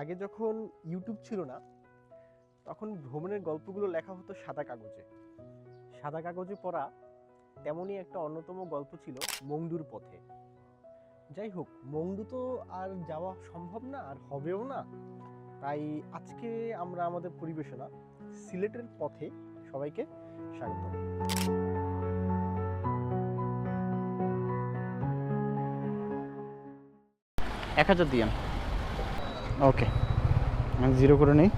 আগে যখন ইউটিউব ছিল না, তখন ভ্রমণের গল্পগুলো লেখা হতো সাদা কাগজে। সাদা কাগজে পড়া তেমনই একটা অন্যতম গল্প ছিল মংডুর পথে। যাই হোক মংডু তো আর যাওয়া সম্ভব না, আর হবেও না। তাই আজকে আমরা আমাদের পরিবেশনা সিলেটের পথে সবাইকে স্বাগত। এক হাজার দিয়েন। ওকে আমি জিরো করে নেই।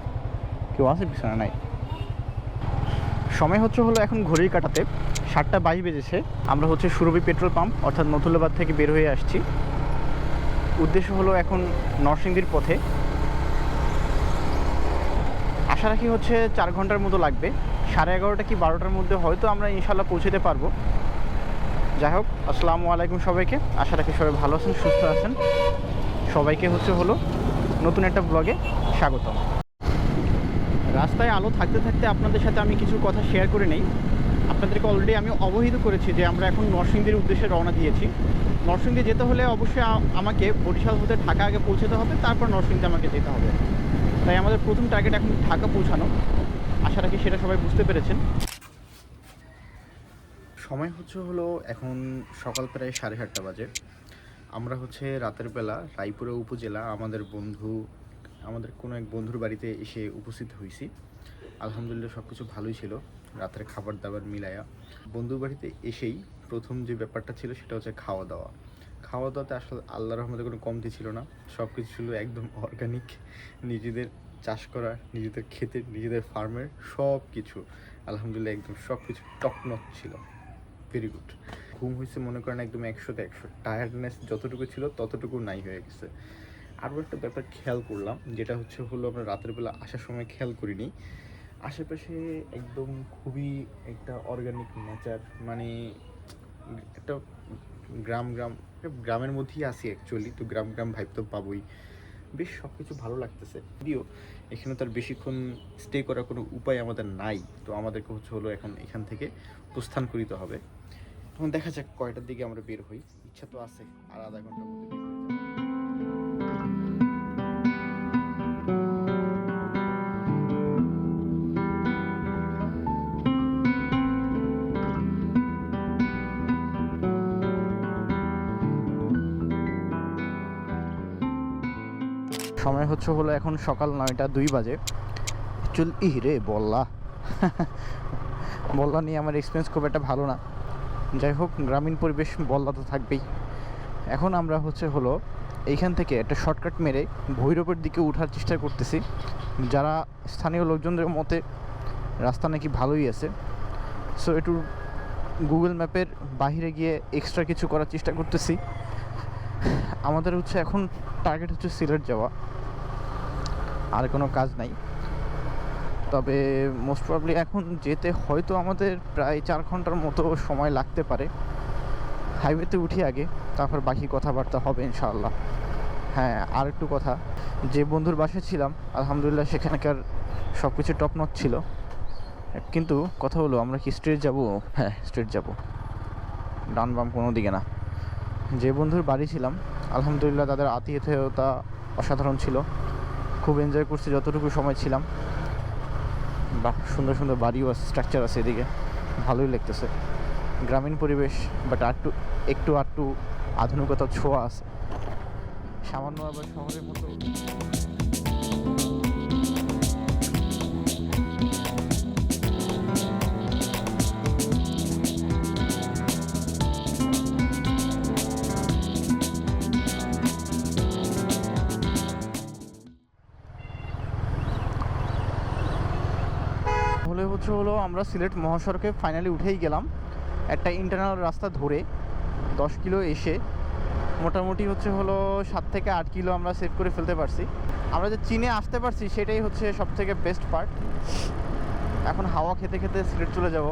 কেউ আছে, পিছনে নাই। সময় হচ্ছে হলো এখন ঘড়ির কাটাতে। সাতটা বাইশ বেজেছে। আমরা হচ্ছে সুরভি পেট্রোল পাম্প, অর্থাৎ নথুল্লাবাদ থেকে বের হয়ে আসছি। উদ্দেশ্য হলো এখন নরসিংদীর পথে। আশা রাখি হচ্ছে চার ঘণ্টার মতো লাগবে। সাড়ে এগারোটা কি বারোটার মধ্যে হয়তো আমরা ইনশাল্লাহ পৌঁছতে পারব। যাই হোক, আসসালামু আলাইকুম সবাইকে। আশা রাখি সবাই ভালো আছেন, সুস্থ আছেন। সবাইকে হচ্ছে হলো নতুন একটা ব্লগে স্বাগতম। রাস্তায় আলো থাকতে থাকতে আপনাদের সাথে আমি কিছু কথা শেয়ার করে নেই। আপনাদেরকে অলরেডি আমি অবহিত করেছি যে আমরা এখন নরসিংদীর উদ্দেশ্যে রওনা দিয়েছি। নরসিংদী যেতে হলে অবশ্যই আমাকে বরিশাল হতে ঢাকা আগে পৌঁছতে হবে, তারপর নরসিংদী আমাকে যেতে হবে। তাই আমাদের প্রথম টার্গেট এখন ঢাকা পৌঁছানো। আশা রাখি সেটা সবাই বুঝতে পেরেছেন। সময় হচ্ছে হলো এখন সকাল প্রায় সাড়ে সাতটা বাজে। আমরা হচ্ছে রাতের বেলা রায়পুরা উপজেলা আমাদের বন্ধু, আমাদের কোনো এক বন্ধুর বাড়িতে এসে উপস্থিত হয়েছি। আলহামদুলিল্লাহ সব কিছু ভালোই ছিল, রাতের খাবার দাবার মিলায়া। বন্ধুর বাড়িতে এসেই প্রথম যে ব্যাপারটা ছিল সেটা হচ্ছে খাওয়া দাওয়া খাওয়া দাওয়াতে আসলে আল্লাহ রহমতে কোনো কমতি ছিল না সব কিছু ছিল একদম অর্গানিক নিজেদের চাষ করা, নিজেদের ক্ষেতের নিজেদের ফার্মের সব কিছু আলহামদুলিল্লাহ একদম সব কিছু টকনক ছিল। ভেরি গুড ঘুম হয়েছে মনে করেন একদম একশোতে একশো। টায়ার্ডনেস যতটুকু ছিল ততটুকু নাই হয়ে গেছে। আরও একটা ব্যাপার খেয়াল করলাম, যেটা হচ্ছে হলো আমরা রাতের বেলা আসার সময় খেয়াল করিনি। আশেপাশে একদম খুবই একটা অর্গানিক নেচার মানে একটা গ্রাম গ্রাম গ্রামের মধ্যেই আছি অ্যাকচুয়ালি তো গ্রাম গ্রাম ভাইব তো পাবোই। বেশ সব কিছু ভালো লাগতেছে। যদিও এখানে তার বেশিক্ষণ স্টে করার কোনো উপায় আমাদের নাই, তো আমাদেরকে হচ্ছে হলো এখন এখান থেকে প্রস্থান করিতে হবে। এখন দেখা যাক কয়টার দিকে আমরা বের হই। ইচ্ছা তো আছে, আর আধা ঘণ্টার মধ্যে সময় হচ্ছে হলো এখন সকাল নয়টা দুই বাজে। চল ইহ রে বল্লা। বল্লা নিয়ে আমার এক্সপিরিয়েন্স খুব একটা ভালো না। যাই হোক, গ্রামীণ পরিবেশ বল্লা তো থাকবেই। এখন আমরা হচ্ছে হলো এইখান থেকে একটা শর্টকাট মেরে ভৈরবের দিকে ওঠার চেষ্টা করতেছি। যারা স্থানীয় লোকজনদের মতে রাস্তা নাকি ভালোই আছে। সো একটু গুগল ম্যাপের বাইরে গিয়ে এক্সট্রা কিছু করার চেষ্টা করতেছি। আমাদের হচ্ছে এখন টার্গেট হচ্ছে সিলেট যাওয়া। আর কোনো কাজ নাই। তবে মোস্ট প্রবলি এখন যেতে হয়তো আমাদের প্রায় চার ঘণ্টার মতো সময় লাগতে পারে। হাইওয়েতে উঠি আগে, তারপর বাকি কথাবার্তা হবে ইনশাআল্লাহ। হ্যাঁ আর একটু কথা, যে বন্ধুর বাসায় ছিলাম, আলহামদুলিল্লাহ সেখানকার সব কিছু টপ নট ছিল। কিন্তু কথা হলো, আমরা কি স্ট্রেট যাব? হ্যাঁ স্ট্রেট যাব। ডান বাম কোনো দিকে না। যে বন্ধুর বাড়ি ছিলাম, আলহামদুলিল্লাহ তাদের আতিথেয়তা অসাধারণ ছিল। খুব এনজয় করছি যতটুকু সময় ছিলাম। বাহ, সুন্দর সুন্দর বাড়িও আছে স্ট্রাকচার আছে এদিকে। ভালোই লাগতেছে। গ্রামীণ পরিবেশ বাট আর একটু আরটু আধুনিকতা ছোঁয়া আছে। সামান্য আবার শহরের মতো হলে হচ্ছে হলো আমরা সিলেট মহাসড়কে ফাইনালি উঠেই গেলাম একটা ইন্টারনাল রাস্তা ধরে, দশ কিলো এসে মোটামুটি হচ্ছে হলো সাত থেকে আট কিলো আমরা সেভ করে ফেলতে পারছি। আমরা যে চীনে আসতে পারছি সেটাই হচ্ছে সব থেকে বেস্ট পার্ট এখন হাওয়া খেতে খেতে সিলেট চলে যাব।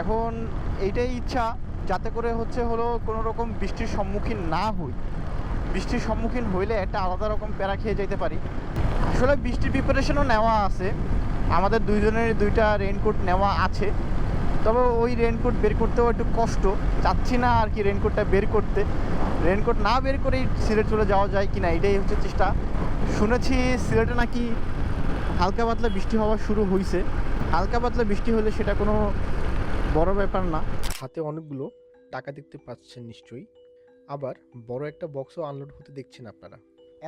এখন এইটাই ইচ্ছা, যাতে করে হচ্ছে হলো কোনো রকম বৃষ্টির সম্মুখীন না হই। বৃষ্টির সম্মুখীন হইলে একটা আলাদা রকম প্যারা খেয়ে যেতে পারি। আসলে বৃষ্টির প্রিপারেশনও নেওয়া আছে। আমাদের দুইজনের দুইটা রেনকোট নেওয়া আছে। তবে ওই রেনকোট বের করতেও একটু কষ্ট। চাচ্ছি না আর কি রেনকোটটা বের করতে। রেনকোট না বের করেই সিলেট চলে যাওয়া যায় কি না এটাই হচ্ছে চেষ্টা। শুনেছি সিলেটে নাকি হালকা পাতলা বৃষ্টি হওয়া শুরু হয়েছে হালকা পাতলা বৃষ্টি হলে সেটা কোনো বড় ব্যাপার না। হাতে অনেকগুলো টাকা দেখতে পাচ্ছেন নিশ্চয়ই। আবার বড় একটা বক্সও আনলোড হতে দেখছেন আপনারা।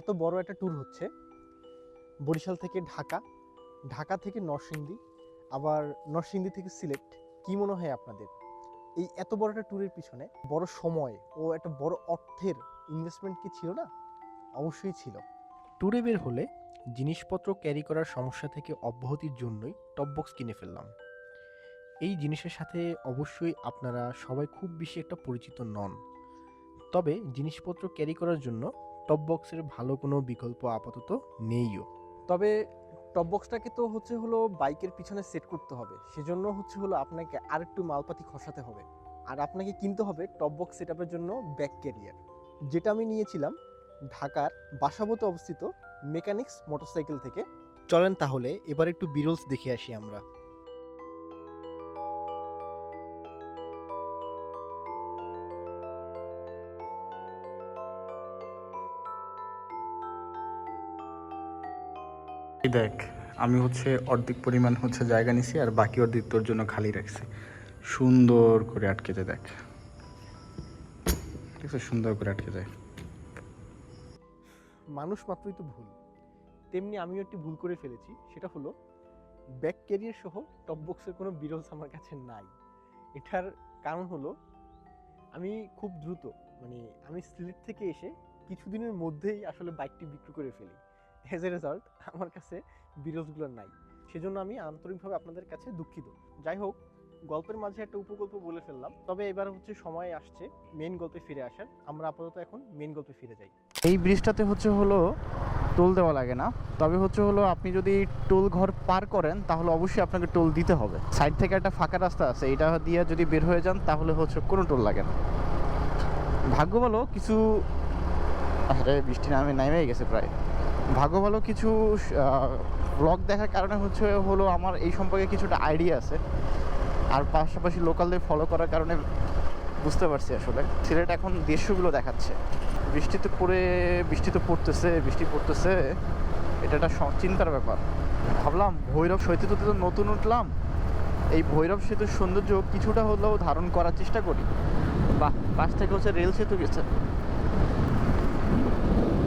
এত বড় একটা ট্যুর হচ্ছে বরিশাল থেকে ঢাকা। ঢাকা থেকে নরসিংদী, আবার নরসিংদী থেকে সিলেট, কি মনে হয় আপনাদের? এই এত বড় একটা ট্যুরের পিছনে বড় সময় ও একটা বড় অর্থের ইনভেস্টমেন্ট কি ছিল না? অবশ্যই ছিল। ট্যুরে বের হলে জিনিসপত্র ক্যারি করার সমস্যা থেকে অব্যাহতির জন্যই টপ বক্স কিনে ফেললাম। এই জিনিসের সাথে অবশ্যই আপনারা সবাই খুব বেশি একটা পরিচিত নন। তবে জিনিসপত্র ক্যারি করার জন্য টপ বক্সের ভালো কোনো বিকল্প আপাতত নেইও। তবে টপ বক্সটাকে তো হচ্ছে হলো বাইকের পিছনে সেট করতে হবে। সেজন্য হচ্ছে হলো আপনাকে আর একটু মালপাতি খসাতে হবে। আর আপনাকে কিনতে হবে টপ বক্স সেট জন্য ব্যাক ক্যারিয়ার যেটা আমি নিয়েছিলাম ঢাকার বাসাবতে অবস্থিত মেকানিক্স মোটরসাইকেল থেকে। চলেন তাহলে এবার একটু বিরলস দেখে আসি আমরা। দেখ, আমি হচ্ছে অর্ধেক পরিমাণ হচ্ছে জায়গা নিছি আর বাকি অর্ধেক তোর জন্য খালি রাখছি। সুন্দর করে আটকে যায় দেখ। ঠিক আছে, সুন্দর করে আটকে যায় মানুষ মাত্রই তো ভুল। তেমনি আমিও একটি ভুল করে ফেলেছি, সেটা হলো ব্যাক ক্যারিয়ার সহ টপ বক্সের কোনো বিরোধ আমার কাছে নাই। এটার কারণ হলো আমি খুব দ্রুত মানে আমি সিলেট থেকে এসে কিছুদিনের মধ্যেই আসলে বাইকটি বিক্রি করে ফেলি। অ্যাজ এ রেজাল্ট আমার কাছে বিরোধগুলো নাই। সেজন্য আমি আন্তরিকভাবে আপনাদের কাছে দুঃখিত। যাই হোক, গল্পের মাঝে একটা উপগল্প বলে ফেললাম। তবে এবার হচ্ছে সময় আসছে মেন গল্পে ফিরে আসার। আমরা আপাতত এখন মেন গল্পে ফিরে যাই। এই ব্রিজটাতে হচ্ছে হলো টোল দেওয়া লাগে না। তবে হচ্ছে হলো আপনি যদি টোল ঘর পার করেন, তাহলে অবশ্যই আপনাকে টোল দিতে হবে। সাইড থেকে একটা ফাঁকা রাস্তা আছে, এটা দিয়ে যদি বের হয়ে যান, তাহলে হচ্ছে কোনো টোল লাগে না। ভাগ্য বলো কিছু আরে বৃষ্টি নামে নেমে গেছে প্রায়। ভাগ্য ভালো কিছু ব্লগ দেখার কারণে হচ্ছে হলো আমার এই সম্পর্কে কিছুটা আইডিয়া আছে। আর পাশাপাশি লোকালদের ফলো করার কারণে বুঝতে পারছি আসলে। সিলেট এখন দৃশ্যগুলো দেখাচ্ছে। বৃষ্টি তো পড়ে, বৃষ্টি তো পড়তেছে, বৃষ্টি পড়তেছে। এটা একটা চিন্তার ব্যাপার। ভাবলাম ভৈরব সেতুতে তো নতুন উঠলাম। এই ভৈরব সেতুর সৌন্দর্য কিছুটা হলেও ধারণ করার চেষ্টা করি। বাহ, পাশ থেকে হচ্ছে রেল সেতু গেছে।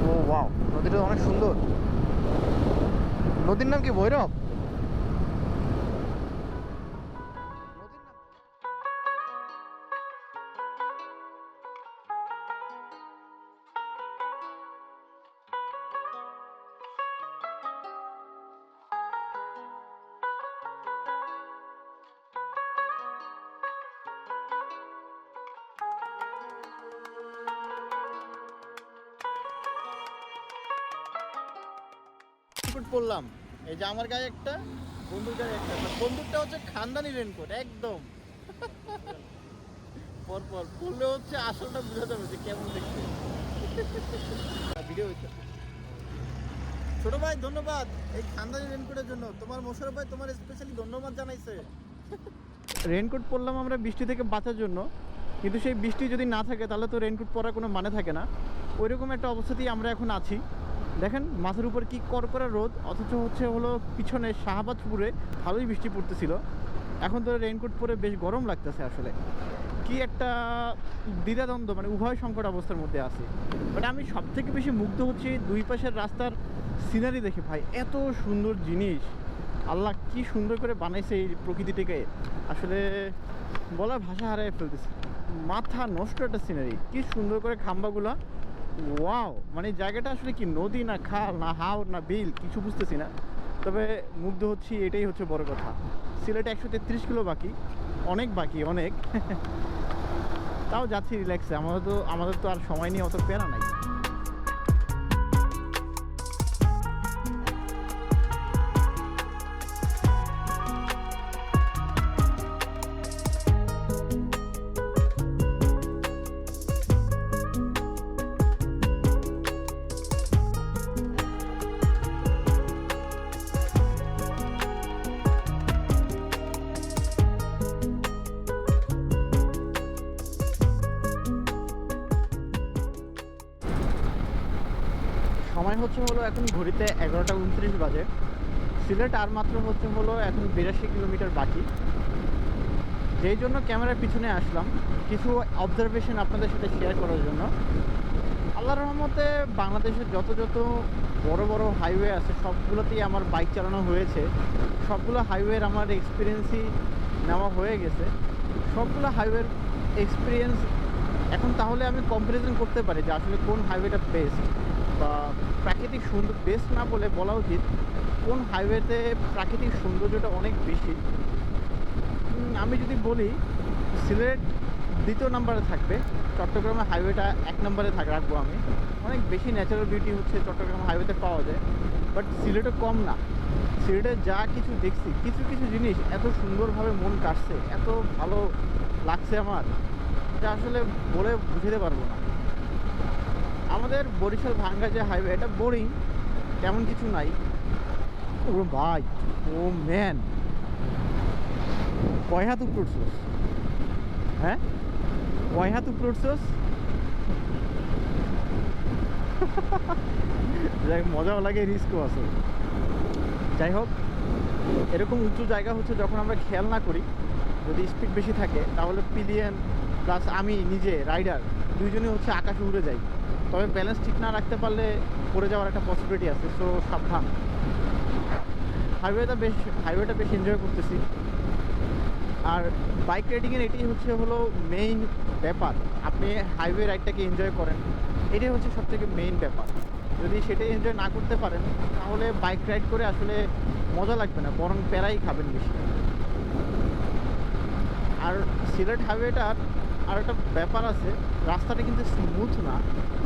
ও ওয়াও নদীটা অনেক সুন্দর। নদীর নাম কি ভৈরব? রেনকোট পরলাম। এই যে আমার গায়ে একটা, বন্ধুর গায়ে একটা। বন্দুকটা হচ্ছে খানদানি রেনকোট একদম। পরপর পর পরলে হচ্ছে আসলটা বোঝা যাবে যে কেমন দেখতে। ভিডিও হইতে ছোট ভাই, ধন্যবাদ এই খানদানি রেনকোটের জন্য। তোমার মোশারফ ভাই তোমার স্পেশালি ধন্যবাদ জানাইছে। রেনকোট পরলাম আমরা বৃষ্টি থেকে বাঁচার জন্য। কিন্তু সেই বৃষ্টি যদি না থাকে, তাহলে তো রেনকোট পরার কোনো মানে থাকে না। ওইরকম একটা অবস্থাতেই আমরা এখন আছি। দেখেন মাথার উপর কি করকরা রোদ, অথচ হচ্ছে হলো পিছনে শাহবাজপুরে ভালোই বৃষ্টি পড়তেছিল। এখন তো রেইনকোট পরে বেশ গরম লাগতেছে আসলে। কি একটা দ্বিধাদ্বন্দ্ব মানে উভয় সংকট অবস্থার মধ্যে আছে। বাট আমি সব থেকে বেশি মুগ্ধ হচ্ছি দুই পাশের রাস্তার সিনারি দেখে, ভাই, এত সুন্দর জিনিস। আল্লাহ কি সুন্দর করে বানাইছে এই প্রকৃতিটিকে। আসলে বলার ভাষা হারাই ফেলতেছে। মাথা নষ্ট একটা সিনারি। কি সুন্দর করে খাম্বাগুলা ওয়াও মানে জায়গাটা আসলে কি নদী না খাল না হাওর না বিল, কিছু বুঝতেছি না। তবে মুগ্ধ হচ্ছি, এটাই হচ্ছে বড় কথা। সিলেটে একশো তেত্রিশ কিলো বাকি, অনেক বাকি, অনেক। তাও যাচ্ছি রিল্যাক্সে আমাদের তো আমাদের তো আর সময় নিয়ে অত পেরা নাই। সময় হচ্ছে হলো এখন ঘড়িতে এগারোটা উনত্রিশ বাজে। সিলেট আর মাত্র হচ্ছে হলো এখন বিরাশি কিলোমিটার বাকি। যেই জন্য ক্যামেরার পিছনে আসলাম। কিছু অবজারভেশন আপনাদের সাথে শেয়ার করার জন্য। আল্লাহর রহমতে বাংলাদেশের যত যত বড় বড় হাইওয়ে আছে, সবগুলোতেই আমার বাইক চালানো হয়েছে। সবগুলো হাইওয়ের আমার এক্সপিরিয়েন্সই নেওয়া হয়ে গেছে। সবগুলো হাইওয়ের এক্সপিরিয়েন্স এখন তাহলে আমি কম্পারিজন করতে পারি যে আসলে কোন হাইওয়েটা বেস্ট বা প্রাকৃতিক সুন্দর বেস্ট না বলে বলা উচিত, কোন হাইওয়েতে প্রাকৃতিক সৌন্দর্যটা অনেক বেশি। আমি যদি বলি, সিলেট দ্বিতীয় নম্বরে থাকবে, চট্টগ্রামের হাইওয়েটা এক নম্বরে থাক, রাখব আমি। অনেক বেশি ন্যাচারাল বিউটি হচ্ছে চট্টগ্রাম হাইওয়েতে পাওয়া যায় বাট সিলেটে কম না। সিলেটে যা কিছু দেখছি, কিছু কিছু জিনিস এত সুন্দরভাবে মন কাটছে এত ভালো লাগছে আমার, যা আসলে বলে বুঝাতে পারব না। আমাদের বরিশাল ভাঙ্গা যে হাইওয়ে এটা বোরিং তেমন কিছু নাই। ও ভাই, ও ম্যান কয় হাত উপরে উঠছোস? হ্যাঁ? কয় হাত উপরে উঠছোস? যাই মজাও লাগে রিস্কও আছে। যাই হোক, এরকম উঁচু জায়গা হচ্ছে যখন আমরা খেয়াল না করি, যদি স্পিড বেশি থাকে, তাহলে পিলিয়ন প্লাস আমি, নিজে রাইডার দুইজনে হচ্ছে আকাশে উড়ে যাই। তবে ব্যালেন্স ঠিক না রাখতে পারলে পড়ে যাওয়ার একটা পসিবিলিটি আছে সো সাবধান। হাইওয়েটা বেশ হাইওয়েটা বেশ এনজয় করতেছি। আর বাইক রাইডিংয়ের এটাই হচ্ছে হলো মেইন ব্যাপার। আপনি হাইওয়ে রাইডটাকে এনজয় করেন। এটাই হচ্ছে সবথেকে মেইন ব্যাপার। যদি সেটাই এনজয় না করতে পারেন, তাহলে বাইক রাইড করে আসলে মজা লাগবে না, বরং প্যারাই খাবেন বেশি। আর সিলেট হাইওয়েটার আর একটা ব্যাপার আছে, রাস্তাটা কিন্তু স্মুথ না।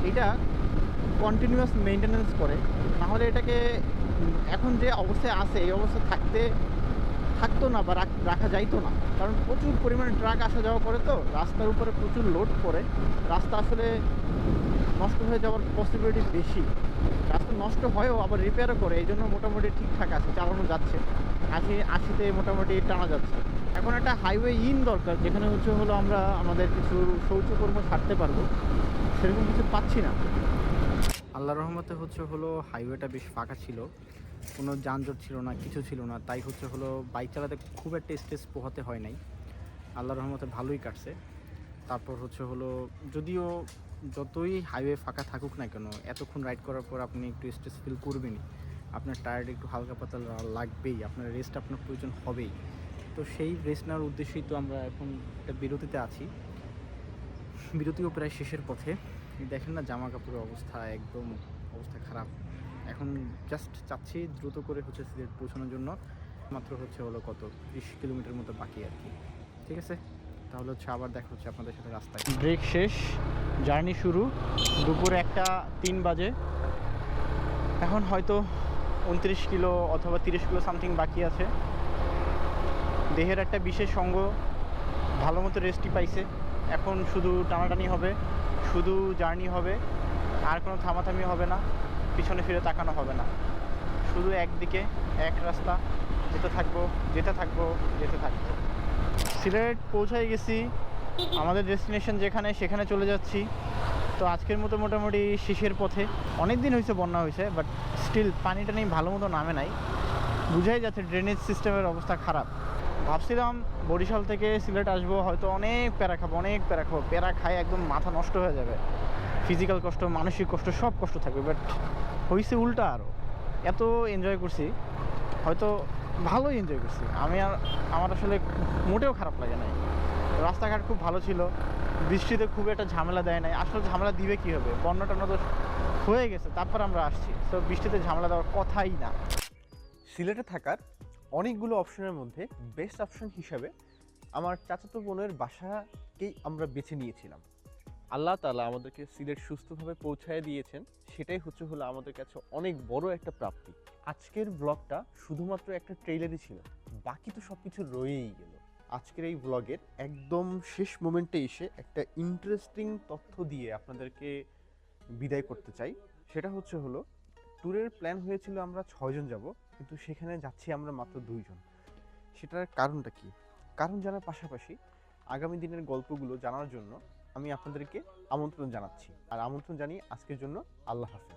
এটা কন্টিনিউয়াস মেনটেনেন্স করে। নাহলে এটাকে এখন যে অবস্থায় আছে, এই অবস্থায় থাকতে, থাকতো না বা রাখা যাইতো না। কারণ প্রচুর পরিমাণে ট্রাক আসা যাওয়া করে তো, রাস্তার উপরে প্রচুর লোড পড়ে। রাস্তা আসলে নষ্ট হয়ে যাওয়ার পসিবিলিটি বেশি। রাস্তা নষ্ট হয়ও আবার রিপেয়ারও করে এই জন্য মোটামুটি ঠিকঠাক আছে, চালানো যাচ্ছে। আশি, আশিতে মোটামুটি টানা যাচ্ছে। এখন একটা হাইওয়ে ইন দরকার, যেখানে হচ্ছে হলো আমরা আমাদের কিছু শৌচকর্ম ছাড়তে পারব। সেরকম কিছু পাচ্ছি না। আল্লাহ রহমতে হচ্ছে হলো হাইওয়েটা বেশ ফাঁকা ছিল। কোনো যানজট ছিল না, কিছু ছিল না। তাই হচ্ছে হলো বাইক চালাতে খুব একটা স্ট্রেস পোহাতে হয় নাই। আল্লাহ রহমতে ভালোই কাটছে। তারপর হচ্ছে হলো যদিও যতই হাইওয়ে ফাঁকা থাকুক না কেন, এতক্ষণ রাইড করার পর আপনি একটু স্ট্রেস ফিল করবেনই। আপনার টায়ার্ড একটু হালকা পাতলা লাগবেই। আপনার রেস্ট আপনার প্রয়োজন হবেই। তো সেই রেস্ট নেওয়ার উদ্দেশ্যেই তো আমরা এখন একটা বিরতিতে আছি। বিরতিও প্রায় শেষের পথে। দেখেন না জামা কাপড়ের অবস্থা, একদম অবস্থা খারাপ। এখন জাস্ট চাচ্ছি দ্রুত করে হচ্ছে সিলেট পৌঁছানোর জন্য। মাত্র হচ্ছে হলো কত? বিশ কিলোমিটার মতো বাকি আর কি। ঠিক আছে? তাহলে হচ্ছে আবার দেখা হচ্ছে আপনাদের সাথে রাস্তায়। ব্রেক শেষ, জার্নি শুরু। দুপুর একটা, তিন বাজে। এখন হয়তো উনত্রিশ কিলো অথবা তিরিশ কিলো সামথিং বাকি আছে। দেহের একটা বিশেষ অঙ্গ ভালো মতো রেস্টই পাইছে। এখন শুধু টানাটানি হবে, শুধু জার্নি হবে, আর কোনো থামাথামি হবে না, পিছনে ফিরে তাকানো হবে না। শুধু একদিকে, এক রাস্তা, যেতে থাকব যেতে থাকব যেতে থাকব। সিলেট পৌঁছাই গেছি, আমাদের ডেস্টিনেশন যেখানে, সেখানে চলে যাচ্ছি। তো আজকের মতো মোটামুটি শেষের পথে। অনেক দিন হয়েছে বন্যা হয়েছে বাট স্টিল পানিটা নেই, ভালো মতো নামে নাই। বুঝাই যাচ্ছে ড্রেনেজ সিস্টেমের অবস্থা খারাপ। ভাবছিলাম বরিশাল থেকে সিলেট আসব, হয়তো অনেক প্যারা খাব, অনেক প্যারা খাব। প্যারা খাই একদম মাথা নষ্ট হয়ে যাবে। ফিজিক্যাল কষ্ট, মানসিক কষ্ট, সব কষ্ট থাকবে। বাট হয়েছে উল্টা আরও এত এনজয় করছি, হয়তো ভালোই এনজয় করছি। আমি আর, আমার আসলে মোটেও খারাপ লাগে নাই। রাস্তাঘাট খুব ভালো ছিল, বৃষ্টিতে খুব একটা ঝামেলা দেয় নাই। আসলে ঝামেলা দিবে কী হবে? বন্যা তো হয়ে গেছে, তারপর আমরা আসছি। তো বৃষ্টিতে ঝামেলা দেওয়ার কথাই না। সিলেটে থাকার অনেকগুলো অপশনের মধ্যে বেস্ট অপশন হিসাবে আমার চাচাতো বোনের বাসাকেই আমরা বেছে নিয়েছিলাম। আল্লাহ তাআলা আমাদেরকে সিলেট সুস্থভাবে পৌঁছায় দিয়েছেন, সেটাই হচ্ছে হলো আমাদের কাছে অনেক বড় একটা প্রাপ্তি। আজকের ব্লগটা শুধুমাত্র একটা ট্রেইলারই ছিল, বাকি তো সব কিছু রয়েই গেল। আজকের এই ব্লগের একদম শেষ মোমেন্টে এসে একটা ইন্টারেস্টিং তথ্য দিয়ে আপনাদেরকে বিদায় করতে চাই, সেটা হচ্ছে হলো ট্যুরের প্ল্যান হয়েছিল আমরা ছয়জন যাব, কিন্তু সেখানে যাচ্ছি আমরা মাত্র দুইজন। সেটার কারণটা কি? কারণ জানার পাশাপাশি আগামী দিনের গল্পগুলো জানার জন্য আমি আপনাদেরকে আমন্ত্রণ জানাচ্ছি। আর আমন্ত্রণ জানিয়ে আজকের জন্য আল্লাহ হাফেজ।